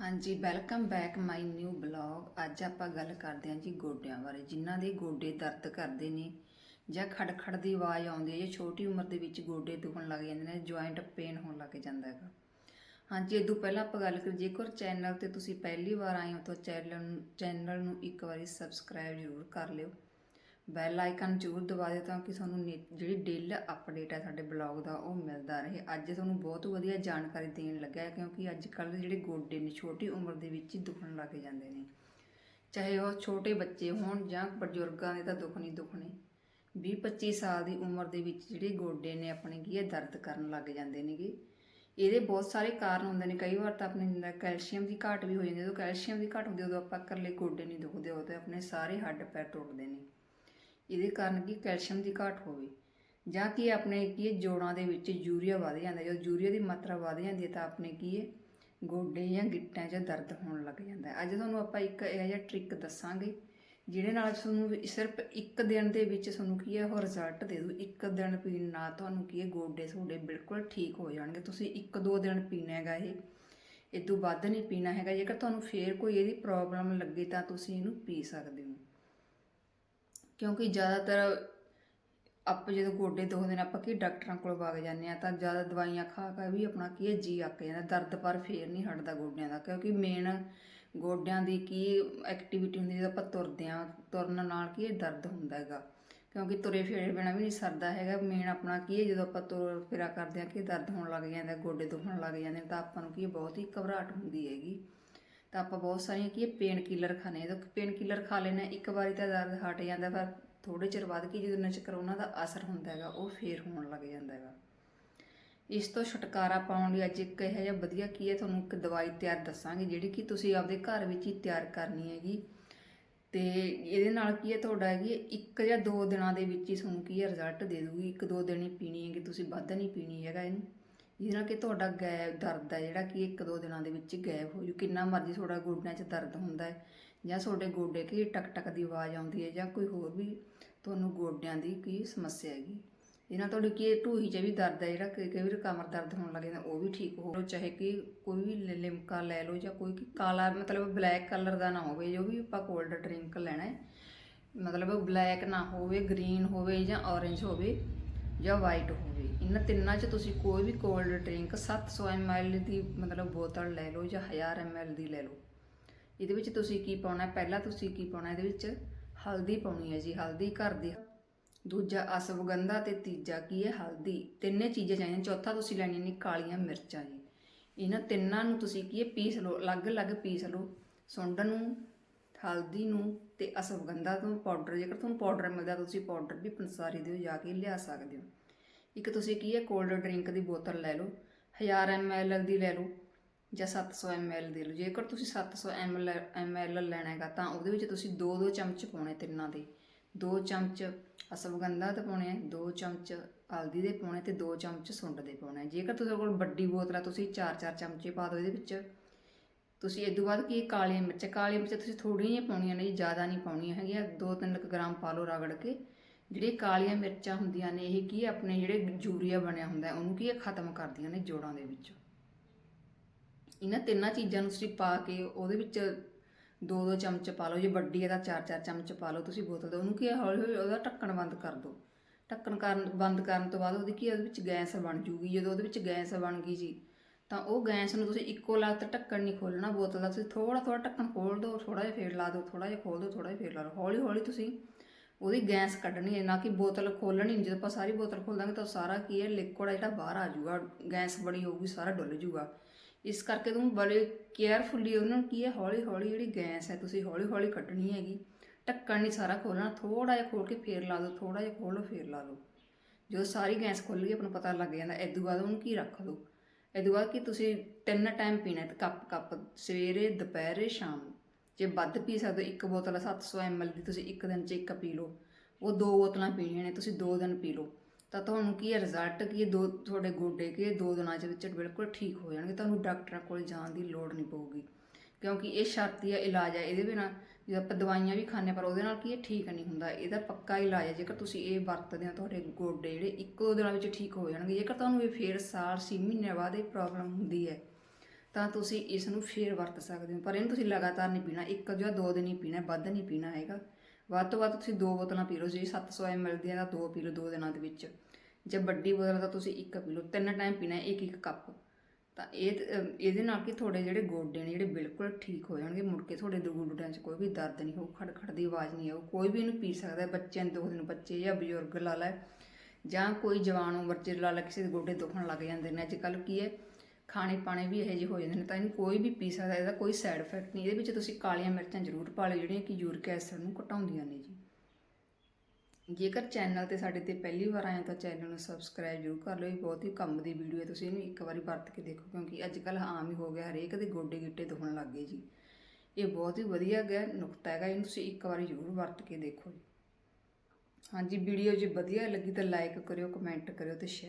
ਹਾਂਜੀ welcome back my new blog ਅੱਜ ਆਪਾਂ ਗੱਲ ਕਰਦੇ ਹਾਂ ਜੀ ਗੋਡਿਆਂ ਬਾਰੇ, ਜਿਨ੍ਹਾਂ ਦੇ ਗੋਡੇ ਦਰਦ ਕਰਦੇ ਨੇ ਜਾਂ ਖੜਖੜ ਦੀ ਆਵਾਜ਼ ਆਉਂਦੀ ਹੈ ਜਾਂ ਛੋਟੀ ਉਮਰ ਦੇ ਵਿੱਚ ਗੋਡੇ ਦੁਖਣ ਲੱਗ ਜਾਂਦੇ ਨੇ ਜੁਆਇੰਟ ਪੇਨ ਹੋਣ ਲੱਗ ਜਾਂਦਾ ਹੈਗਾ। ਹਾਂਜੀ, ਇਹ ਪਹਿਲਾਂ ਆਪਾਂ ਗੱਲ ਕਰੀਏ, ਜੇਕਰ ਚੈਨਲ ਤੇ ਤੁਸੀਂ ਪਹਿਲੀ ਵਾਰ ਆਏ ਹੋ ਤਾਂ ਚੈਨਲ ਨੂੰ ਚੈਨਲ ਨੂੰ ਇੱਕ ਵਾਰੀ ਸਬਸਕ੍ਰਾਈਬ ਜ਼ਰੂਰ ਕਰ ਲਿਓ। ਬੈਲ ਆਈਕਨ ਜ਼ਰੂਰ ਦਬਾ ਦਿਓ ਤਾਂ ਕਿ ਤੁਹਾਨੂੰ ਨੇ- ਜਿਹੜੀ ਡੇਲ ਅਪਡੇਟ ਹੈ ਸਾਡੇ ਬਲੌਗ ਦਾ, ਉਹ ਮਿਲਦਾ ਰਹੇ। ਅੱਜ ਤੁਹਾਨੂੰ ਬਹੁਤ ਵਧੀਆ ਜਾਣਕਾਰੀ ਦੇਣ ਲੱਗਾ ਹੈ ਕਿਉਂਕਿ ਅੱਜ ਕੱਲ੍ਹ ਜਿਹੜੇ ਗੋਡੇ ਨੇ, ਛੋਟੀ ਉਮਰ ਦੇ ਵਿੱਚ ਹੀ ਦੁਖਣ ਲੱਗ ਜਾਂਦੇ ਨੇ। ਚਾਹੇ ਉਹ ਛੋਟੇ ਬੱਚੇ ਹੋਣ ਜਾਂ ਬਜ਼ੁਰਗਾਂ ਦੇ ਤਾਂ ਦੁੱਖ ਨਹੀਂ ਦੁਖਣੇ। 20-25 ਸਾਲ ਦੀ ਉਮਰ ਦੇ ਵਿੱਚ ਜਿਹੜੇ ਗੋਡੇ ਨੇ, ਆਪਣੇ ਕੀ ਹੈ ਦਰਦ ਕਰਨ ਲੱਗ ਜਾਂਦੇ ਨੇਗੇ। ਇਹਦੇ ਬਹੁਤ ਸਾਰੇ ਕਾਰਨ ਹੁੰਦੇ ਨੇ। ਕਈ ਵਾਰ ਤਾਂ ਆਪਣੇ ਅੰਦਰ ਕੈਲਸ਼ੀਅਮ ਦੀ ਘਾਟ ਵੀ ਹੋ ਜਾਂਦੀ ਹੈ। ਜਦੋਂ ਕੈਲਸ਼ੀਅਮ ਦੀ ਘਾਟ ਹੁੰਦੀ ਹੈ, ਉਦੋਂ ਆਪਾਂ ਇਕੱਲੇ ਗੋਡੇ ਨਹੀਂ ਦੁਖਦੇ, ਉਦੋਂ ਆਪਣੇ ਸਾਰੇ ਹੱਡ ਪੈਰ ਟੁੱਟਦੇ ਨੇ। ਇਹਦੇ ਕਾਰਨ ਕੀ ਕੈਲਸ਼ੀਅਮ ਦੀ ਘਾਟ ਹੋਵੇ। ਜਾਂ ਕਿ ਆਪਣੇ ਕੀ ਹੈ ਜੋੜਾਂ ਦੇ ਵਿੱਚ ਯੂਰੀਆ ਵਧ ਜਾਂਦਾ, ਜਦੋਂ ਯੂਰੀਆ ਦੀ ਮਾਤਰਾ ਵਧ ਜਾਂਦੀ ਹੈ ਤਾਂ ਆਪਣੇ ਕੀ ਹੈ ਗੋਡੇ ਜਾਂ ਗਿੱਟਿਆਂ 'ਚ ਦਰਦ ਹੋਣ ਲੱਗ ਜਾਂਦਾ। ਹੈ ਅੱਜ ਤੁਹਾਨੂੰ ਆਪਾਂ ਇੱਕ ਇਹੋ ਜਿਹਾ ਟ੍ਰਿਕ ਦੱਸਾਂਗੇ, ਜਿਹਦੇ ਨਾਲ ਤੁਹਾਨੂੰ ਵੀ ਸਿਰਫ ਇੱਕ ਦਿਨ ਦੇ ਵਿੱਚ ਤੁਹਾਨੂੰ ਕੀ ਹੈ ਉਹ ਰਿਜ਼ਲਟ ਦੇ ਦੂ ਇੱਕ ਦਿਨ ਪੀਣ ਨਾਲ ਤੁਹਾਨੂੰ ਕੀ ਹੈ ਗੋਡੇ ਤੁਹਾਡੇ ਬਿਲਕੁਲ ਠੀਕ ਹੋ ਜਾਣਗੇ। ਤੁਸੀਂ ਇੱਕ ਦੋ ਦਿਨ ਪੀਣਾ ਹੈਗਾ ਇਹ ਇਹ ਤੋਂ ਵੱਧ ਨਹੀਂ ਪੀਣਾ ਹੈਗਾ। ਜੇਕਰ ਤੁਹਾਨੂੰ ਫੇਰ ਕੋਈ ਇਹਦੀ ਪ੍ਰੋਬਲਮ ਲੱਗੇ ਤਾਂ ਤੁਸੀਂ ਇਹਨੂੰ ਪੀ ਸਕਦੇ ਹੋ। ਕਿਉਂਕਿ ਜ਼ਿਆਦਾਤਰ ਆਪਾਂ ਜਦੋਂ ਗੋਡੇ ਦੁਖਦੇ ਨੇ, ਆਪਾਂ ਕੀ ਡਾਕਟਰਾਂ ਕੋਲ ਵਗ ਜਾਂਦੇ ਆ ਤਾਂ ਜ਼ਿਆਦਾ ਦਵਾਈਆਂ ਖਾ ਕੇ ਵੀ ਆਪਣਾ ਕੀ ਹੈ, ਜੀ ਅੱਕ ਜਾਂਦਾ, ਦਰਦ ਪਰ ਫੇਰ ਨਹੀਂ ਹਟਦਾ ਗੋਡਿਆਂ ਦਾ, ਕਿਉਂਕਿ ਮੇਨ ਗੋਡਿਆਂ ਦੀ ਕੀ ਐਕਟੀਵਿਟੀ ਹੁੰਦੀ ਜਦੋਂ ਆਪਾਂ ਤੁਰਦੇ ਆ ਤੁਰਨ ਨਾਲ ਕੀ ਹੈ, ਦਰਦ ਹੁੰਦਾ ਹੈਗਾ, ਕਿਉਂਕਿ ਤੁਰੇ ਫੇਰੇ ਬਿਨਾ ਵੀ ਨਹੀਂ ਸਰਦਾ ਹੈਗਾ ਮੇਨ ਆਪਣਾ ਕੀ ਹੈ, ਜਦੋਂ ਆਪਾਂ ਤੁਰ ਫਿਰਾ ਕਰਦੇ ਆ ਕਿ ਦਰਦ ਹੋਣ ਲੱਗ ਜਾਂਦਾ, ਗੋਡੇ ਦੁਖਣ ਲੱਗ ਜਾਂਦੇ ਨੇ, ਤਾਂ ਆਪਾਂ ਨੂੰ ਕੀ ਬਹੁਤ ਹੀ ਘਬਰਾਹਟ ਹੁੰਦੀ ਹੈਗੀ। ਤਾਂ ਆਪਾਂ ਬਹੁਤ ਸਾਰੀਆਂ ਕੀ ਪੇਨ ਕਿਲਰ ਖਾਣੇ ਜਦੋਂ ਪੇਨ ਕਿਲਰ ਖਾ ਲੈਣਾ ਇੱਕ ਵਾਰੀ ਤਾਂ ਦਰਦ ਹਟ ਜਾਂਦਾ ਪਰ ਥੋੜੇ ਚਿਰ ਬਾਅਦ ਕੀ ਜਦੋਂ ਨਚਕਰ ਕਰੋਨਾ ਦਾ ਅਸਰ ਹੁੰਦਾ ਹੈਗਾ ਉਹ ਫੇਰ ਹੋਣ ਲੱਗ ਜਾਂਦਾ ਹੈਗਾ। ਇਸ ਤੋਂ ਛੁਟਕਾਰਾ ਪਾਉਣ ਲਈ ਅੱਜ ਇੱਕ ਇਹੋ ਜਿਹਾ ਵਧੀਆ ਕੀ ਹੈ ਤੁਹਾਨੂੰ ਇੱਕ ਦਵਾਈ ਤਿਆਰ ਦੱਸਾਂਗੇ ਜਿਹੜੀ ਕਿ ਤੁਸੀਂ ਆਪਦੇ ਘਰ ਵਿੱਚ ਹੀ ਤਿਆਰ ਕਰਨੀ ਹੈਗੀ। ਤੇ ਇਹਦੇ ਨਾਲ ਕੀ ਹੈ ਤੁਹਾਡਾ ਹੈਗੀ ਹੈ, ਇੱਕ ਜਾਂ ਦੋ ਦਿਨਾਂ ਦੇ ਵਿੱਚ ਹੀ ਤੁਹਾਨੂੰ ਕੀ ਹੈ ਰਿਜ਼ਲਟ ਦੇ ਦੂਗੀ ਇੱਕ ਦੋ ਦਿਨ ਹੀ ਪੀਣੀ ਹੈਗੀ ਤੁਸੀਂ ਵੱਧ ਨਹੀਂ ਪੀਣੀ ਹੈਗਾ ਇਹਨੂੰ। ਜਿਹਦੇ ਨਾਲ ਕਿ ਤੁਹਾਡਾ ਗੈਪ ਦਰਦ ਹੈ, ਜਿਹੜਾ ਕਿ ਇੱਕ ਦੋ ਦਿਨਾਂ ਦੇ ਵਿੱਚ ਗਾਇਬ ਹੋ ਜੂ। ਕਿੰਨਾ ਮਰਜ਼ੀ ਤੁਹਾਡਾ ਗੋਡਿਆਂ 'ਚ ਦਰਦ ਹੁੰਦਾ ਹੈ, ਜਾਂ ਤੁਹਾਡੇ ਗੋਡੇ ਕੀ ਟਕ ਟਕ ਦੀ ਆਵਾਜ਼ ਆਉਂਦੀ ਹੈ, ਜਾਂ ਕੋਈ ਹੋਰ ਵੀ ਤੁਹਾਨੂੰ ਗੋਡਿਆਂ ਦੀ ਕੀ ਸਮੱਸਿਆ ਹੈਗੀ। ਇਹਨਾਂ ਤੁਹਾਡੀ ਕੀ ਢੂਹੀ 'ਚ ਵੀ ਦਰਦ ਹੈ, ਜਿਹੜਾ ਕਈ ਵਾਰ ਕਮਰ ਦਰਦ ਹੋਣ ਲੱਗ ਜਾਂਦਾ, ਉਹ ਵੀ ਠੀਕ ਹੋ ਚਾਹੇ ਕਿ ਕੋਈ ਵੀ ਲਿ- ਲਿਮਕਾ ਲੈ ਲਓ ਜਾਂ ਕੋਈ ਕਾਲਾ, ਮਤਲਬ ਬਲੈਕ ਕਲਰ ਦਾ ਨਾ ਹੋਵੇ, ਜੋ ਵੀ ਆਪਾਂ ਕੋਲਡ ਡਰਿੰਕ ਲੈਣਾ ਹੈ, ਮਤਲਬ ਬਲੈਕ ਨਾ ਹੋਵੇ, ਗ੍ਰੀਨ ਹੋਵੇ ਜਾਂ orange ਹੋਵੇ ਜਾਂ ਵਾਈਟ ਹੋਵੇ। ਇਹਨਾਂ ਤਿੰਨਾਂ 'ਚ ਤੁਸੀਂ ਕੋਈ ਵੀ ਕੋਲਡ ਡਰਿੰਕ 700 ml ਦੀ ਮਤਲਬ ਬੋਤਲ ਲੈ ਲਓ ਜਾਂ 1000 ml ਦੀ ਲੈ ਲਓ। ਇਹਦੇ ਵਿੱਚ ਤੁਸੀਂ ਕੀ ਪਾਉਣਾ ਪਹਿਲਾਂ ਤੁਸੀਂ ਕੀ ਪਾਉਣਾ ਇਹਦੇ ਵਿੱਚ ਹਲਦੀ ਪਾਉਣੀ ਹੈ ਜੀ। ਹਲਦੀ ਘਰ ਦੀ ਦੂਜਾ ਅਸਵਗੰਧਾ ਤੇ ਤੀਜਾ ਕੀ ਹੈ? ਹਲਦੀ। ਤਿੰਨੇ ਚੀਜ਼ਾਂ ਚਾਹੀਦੀਆਂ। ਚੌਥਾ ਤੁਸੀਂ ਲੈਣੀਆਂ ਨੇ ਕਾਲੀਆਂ ਮਿਰਚਾਂ ਜੀ। ਇਹਨਾਂ ਤਿੰਨਾਂ ਨੂੰ ਤੁਸੀਂ ਕੀ ਹੈ? ਪੀਸ ਲਓ। ਅਲੱਗ-ਅਲੱਗ ਪੀਸ ਲਓ। ਸੁੰਡ ਨੂੰ ਹਲਦੀ ਨੂੰ ਤੇ ਅਸਵਗੰਧਾ ਤੋਂ ਪਾਊਡਰ ਜੇਕਰ ਤੁਹਾਨੂੰ ਪਾਊਡਰ ਮਿਲਦਾ ਤੁਸੀਂ ਪਾਊਡਰ ਵੀ ਪੰਸਾਰੀ ਦੇ ਜਾ ਕੇ ਲਿਆ ਸਕਦੇ ਹੋ। ਇੱਕ ਤੁਸੀਂ ਕੀ ਹੈ ਕੋਲਡ ਡਰਿੰਕ ਦੀ ਬੋਤਲ ਲੈ ਲਓ 1000 ml ਦੀ ਲੈ ਲਓ, ਜਾਂ 700 ml ਦੇ ਲਓ। ਜੇਕਰ ਤੁਸੀਂ 700 ml ml ਲੈਣਾ ਹੈਗਾ, ਤਾਂ ਉਹਦੇ ਵਿੱਚ ਤੁਸੀਂ 2-2 ਚਮਚ ਪਾਉਣੇ ਤਿੰਨਾਂ ਦੇ। 2 ਚਮਚ ਅਸਵਗੰਧਾ ਦੇ ਪਾਉਣੇ ਆ 2 ਚਮਚ ਹਲਦੀ ਦੇ ਪਾਉਣੇ ਤੇ 2 ਚਮਚ ਸੁੰਡ ਦੇ ਪਾਉਣੇ ਜੇਕਰ ਤੁਹਾਡੇ ਕੋਲ ਵੱਡੀ ਬੋਤਲ ਆ, ਤੁਸੀਂ 4-4 ਚਮਚੇ ਪਾ ਦਿਓ ਇਹਦੇ ਵਿੱਚ। ਤੁਸੀਂ ਇਹ ਤੋਂ ਬਾਅਦ ਕੀ ਕਾਲੀਆਂ ਮਿਰਚ ਕਾਲੀਆਂ ਮਿਰਚ ਤੁਸੀਂ ਥੋੜ੍ਹੀਆਂ ਜਿਹੀਆਂ ਪਾਉਣੀਆਂ ਨੇ ਜੀ ਜ਼ਿਆਦਾ ਨਹੀਂ ਪਾਉਣੀਆਂ ਹੈਗੀਆਂ 2-3 ਗ੍ਰਾਮ ਪਾ ਲਓ ਰਗੜ ਕੇ। ਜਿਹੜੇ ਕਾਲੀਆਂ ਮਿਰਚਾਂ ਹੁੰਦੀਆਂ ਨੇ ਇਹ ਕੀ ਆਪਣੇ ਜਿਹੜੇ ਯੂਰੀਆ ਬਣਿਆ ਹੁੰਦਾ ਉਹਨੂੰ ਕੀ ਹੈ ਖਤਮ ਕਰਦੀਆਂ ਨੇ ਜੋੜਾਂ ਦੇ ਵਿੱਚ। ਇਹਨਾਂ ਤਿੰਨਾਂ ਚੀਜ਼ਾਂ ਨੂੰ ਤੁਸੀਂ ਪਾ ਕੇ ਉਹਦੇ ਵਿੱਚ ਦੋ ਦੋ ਚਮਚ ਪਾ ਲਓ ਜੇ ਵੱਡੀ ਹੈ ਤਾਂ ਚਾਰ ਚਾਰ ਚਮਚ ਪਾ ਲਓ ਤੁਸੀਂ ਬੋਤਲ ਦਾ। ਉਹਨੂੰ ਕੀ ਹੈ? ਹੌਲੀ ਹੌਲੀ ਉਹਦਾ ਢੱਕਣ ਬੰਦ ਕਰ ਦਿਓ। ਢੱਕਣ ਕਰਨ ਬੰਦ ਕਰਨ ਤੋਂ ਬਾਅਦ ਉਹਦੀ ਕੀ ਹੈ, ਉਹਦੇ ਵਿੱਚ ਗੈਸ ਬਣ ਜੂਗੀ। ਜਦੋਂ ਉਹਦੇ ਵਿੱਚ ਗੈਸ ਬਣ ਗਈ ਜੀ ਤਾਂ ਉਹ ਗੈਸ ਨੂੰ ਤੁਸੀਂ ਇੱਕੋ ਲੱਤ ਢੱਕਣ ਨਹੀਂ ਖੋਲਣਾ ਬੋਤਲ ਦਾ, ਤੁਸੀਂ ਥੋੜਾ ਥੋੜਾ ਢੱਕਣ ਖੋਲ ਦਿਓ ਥੋੜਾ ਜਿਹਾ ਫੇਰ ਲਾ ਦਿਓ ਥੋੜਾ ਜਿਹਾ ਖੋਲ ਦਿਓ ਥੋੜਾ ਜਿਹਾ ਫੇਰ ਲਾ ਦਿਓ। ਹੌਲੀ ਹੌਲੀ ਤੁਸੀਂ ਉਹਦੀ ਗੈਸ ਕੱਢਣੀ ਹੈ, ਨਾ ਕਿ ਬੋਤਲ ਖੋਲਣੀ ਨਹੀਂ। ਜਦੋਂ ਆਪਾਂ ਸਾਰੀ ਬੋਤਲ ਖੋਲ ਦਾਂਗੇ ਤਾਂ ਸਾਰਾ ਕੀ ਹੈ ਲਿਕੁਇਡ ਜਿਹੜਾ ਬਾਹਰ ਆ ਜਾਊਗਾ, ਗੈਸ ਬਣੀ ਹੋਊਗੀ, ਸਾਰਾ ਡੁੱਲ ਜਾਊਗਾ। ਇਸ ਕਰਕੇ ਤੁਹਾਨੂੰ ਬੜੇ ਕੇਅਰਫੁੱਲੀ ਉਹਨਾਂ ਨੂੰ ਕੀ ਹੈ, ਹੌਲੀ ਹੌਲੀ ਜਿਹੜੀ ਗੈਸ ਹੈ, ਤੁਸੀਂ ਹੌਲੀ ਹੌਲੀ ਕੱਢਣੀ ਹੈਗੀ। ਢੱਕਣ ਨਹੀਂ ਸਾਰਾ ਖੋਲਣਾ ਥੋੜਾ ਜਿਹਾ ਖੋਲ ਕੇ ਫੇਰ ਲਾ ਦਿਓ ਥੋੜਾ ਜਿਹਾ ਖੋਲੋ ਫੇਰ ਲਾ ਦਿਓ। ਜਦੋਂ ਸਾਰੀ ਗੈਸ ਖੁੱਲ ਗਈ, ਆਪਾਂ ਨੂੰ ਪਤਾ ਲੱਗ ਜਾਂਦਾ ਇਦੋਂ ਬਾਅਦ ਉਹਨੂੰ ਕੀ ਰੱਖ ਦਿਓ? ਇਦੋਂ ਬਾਅਦ ਕਿ ਤੁਸੀਂ ਤਿੰਨ ਟਾਈਮ ਪੀਣਾ ਹੈ ਤੇ ਕੱਪ ਕੱਪ ਸਵੇਰੇ ਦੁਪਹਿਰੇ ਸ਼ਾਮ। ਨੂੰ ਜੇ ਵੱਧ ਪੀ ਸਕਦੇ ਹੋ, ਇੱਕ ਬੋਤਲ 700 ml ਦੀ ਤੁਸੀਂ ਇੱਕ ਦਿਨ 'ਚ ਇੱਕ ਪੀ ਲਓ। ਉਹ ਦੋ ਬੋਤਲਾਂ ਪੀਣੀਆਂ ਨੇ ਤੁਸੀਂ ਦੋ ਦਿਨ ਪੀ ਲਓ। ਤਾਂ ਤੁਹਾਨੂੰ ਕੀ ਹੈ ਰਿਜ਼ਲਟ ਕੀ ਹੈ ਦੋ ਤੁਹਾਡੇ ਗੋਡੇ ਕੀ ਦੋ ਦਿਨਾਂ ਦੇ ਵਿੱਚ ਬਿਲਕੁਲ ਠੀਕ ਹੋ ਜਾਣਗੇ। ਤੁਹਾਨੂੰ ਡਾਕਟਰਾਂ ਕੋਲ ਜਾਣ ਦੀ ਲੋੜ ਨਹੀਂ ਪਊਗੀ। ਕਿਉਂਕਿ ਇਹ ਸ਼ਰਤੀਆ ਇਲਾਜ ਹੈ ਇਹਦੇ ਬਿਨਾ ਜੇ ਆਪਾਂ ਦਵਾਈਆਂ ਵੀ ਖਾਂਦੇ ਹਾਂ, ਪਰ ਉਹਦੇ ਨਾਲ ਕੀ ਹੈ? ਠੀਕ ਨਹੀਂ ਹੁੰਦਾ। ਇਹਦਾ ਪੱਕਾ ਇਲਾਜ ਹੈ। ਜੇਕਰ ਤੁਸੀਂ ਇਹ ਵਰਤਦੇ ਹੋ ਤੁਹਾਡੇ ਗੋਡੇ ਜਿਹੜੇ ਇੱਕੋ ਦਿਨਾਂ ਵਿੱਚ ਠੀਕ ਹੋ ਜਾਣਗੇ। ਜੇਕਰ ਤੁਹਾਨੂੰ ਇਹ ਫੇਰ ਸਾਲ 6 ਮਹੀਨਿਆਂ ਬਾਅਦ ਇਹ ਪ੍ਰੋਬਲਮ ਹੁੰਦੀ ਹੈ ਤਾਂ ਤੁਸੀਂ ਇਸ ਨੂੰ ਫੇਰ ਵਰਤ ਸਕਦੇ ਹੋ। ਪਰ ਇਹਨੂੰ ਤੁਸੀਂ ਲਗਾਤਾਰ ਨਹੀਂ ਪੀਣਾ। ਇੱਕ ਜਾਂ ਦੋ ਦਿਨ ਹੀ ਪੀਣਾ ਵੱਧ ਨਹੀਂ ਪੀਣਾ ਹੈਗਾ। ਵੱਧ ਤੋਂ ਵੱਧ ਤੁਸੀਂ ਦੋ ਬੋਤਲਾਂ ਪੀ ਲਓ। ਜੇ 700 ml ਦੀਆਂ ਤਾਂ ਦੋ ਪੀ ਲਓ ਦੋ ਦਿਨਾਂ ਦੇ ਵਿੱਚ। ਜੇ ਵੱਡੀ ਬੋਤਲ ਤਾਂ ਤੁਸੀਂ ਇੱਕ ਪੀ ਲਓ। ਤਿੰਨ ਟਾਈਮ ਪੀਣਾ ਇੱਕ ਇੱਕ ਕੱਪ। ਤਾਂ ਇਹ ਇਹਦੇ ਨਾਲ ਕਿ ਤੁਹਾਡੇ ਜਿਹੜੇ ਗੋਡੇ ਨੇ ਜਿਹੜੇ ਬਿਲਕੁਲ ਠੀਕ ਹੋ ਜਾਣਗੇ, ਮੁੜ ਕੇ ਤੁਹਾਡੇ ਗੋਡਿਆਂ 'ਚ ਕੋਈ ਵੀ ਦਰਦ ਨਹੀਂ ਹੋਊ ਖੜਖੜ ਦੀ ਆਵਾਜ਼ ਨਹੀਂ ਆਊ, ਕੋਈ ਵੀ ਇਹਨੂੰ ਪੀ ਸਕਦਾ ਬੱਚਿਆਂ ਨੂੰ ਦੁਖਦੇ ਨੇ ਬੱਚੇ ਜਾਂ ਬਜ਼ੁਰਗ ਲਾ ਲੈ, ਜਾਂ ਕੋਈ ਜਵਾਨ ਉਮਰ 'ਚ ਲਾ ਲੈ, ਕਿਸੇ ਦੇ ਗੋਡੇ ਦੁਖਣ ਲੱਗ ਜਾਂਦੇ ਨੇ, ਅੱਜ ਕੱਲ੍ਹ ਕੀ ਹੈ, ਖਾਣੇ ਪਾਣੇ ਵੀ ਇਹੋ ਜਿਹੇ ਹੋ ਜਾਂਦੇ ਨੇ, ਤਾਂ ਇਹਨੂੰ ਕੋਈ ਵੀ ਪੀ ਸਕਦਾ, ਇਹਦਾ ਕੋਈ ਸਾਈਡ ਇਫੈਕਟ ਨਹੀਂ, ਇਹਦੇ ਵਿੱਚ ਤੁਸੀਂ ਕਾਲੀਆਂ ਮਿਰਚਾਂ ਜ਼ਰੂਰ ਪਾ ਲਿਓ, ਜਿਹੜੀਆਂ ਕਿ ਯੂਰਿਕ ਐਸਿਡ ਨੂੰ ਘਟਾਉਂਦੀਆਂ ਨੇ ਜੀ। ਜੇਕਰ ਚੈਨਲ ਤੇ ਸਾਡੇ ਤੇ ਪਹਿਲੀ ਵਾਰ ਆਏ ਤਾਂ ਚੈਨਲ ਨੂੰ ਸਬਸਕ੍ਰਾਈਬ ਜ਼ਰੂਰ ਕਰ ਲਓ। ਇਹ ਬਹੁਤ ਹੀ ਕੰਮ ਦੀ ਵੀਡੀਓ ਹੈ, ਤੁਸੀਂ ਇਹਨੂੰ ਇੱਕ ਵਾਰੀ ਵਰਤ ਕੇ ਦੇਖੋ, ਕਿਉਂਕਿ ਅੱਜ ਕੱਲ੍ਹ ਆਮ ਹੀ ਹੋ ਗਿਆ, ਹਰੇਕ ਦੇ ਗੋਡੇ ਗਿੱਟੇ ਦੁਖਣ ਲੱਗ ਗਏ ਜੀ। ਇਹ ਬਹੁਤ ਹੀ ਵਧੀਆ ਗਿਆ ਨੁਕਤਾ ਹੈਗਾ, ਇਹਨੂੰ ਤੁਸੀਂ ਇੱਕ ਵਾਰੀ ਜ਼ਰੂਰ ਵਰਤ ਕੇ ਦੇਖੋ ਜੀ। ਹਾਂਜੀ ਵੀਡੀਓ ਜੇ ਵਧੀਆ ਲੱਗੀ ਤਾਂ ਲਾਈਕ ਕਰਿਓ ਕਮੈਂਟ ਕਰਿਓ ਤੇ ਸ਼ੇਅਰ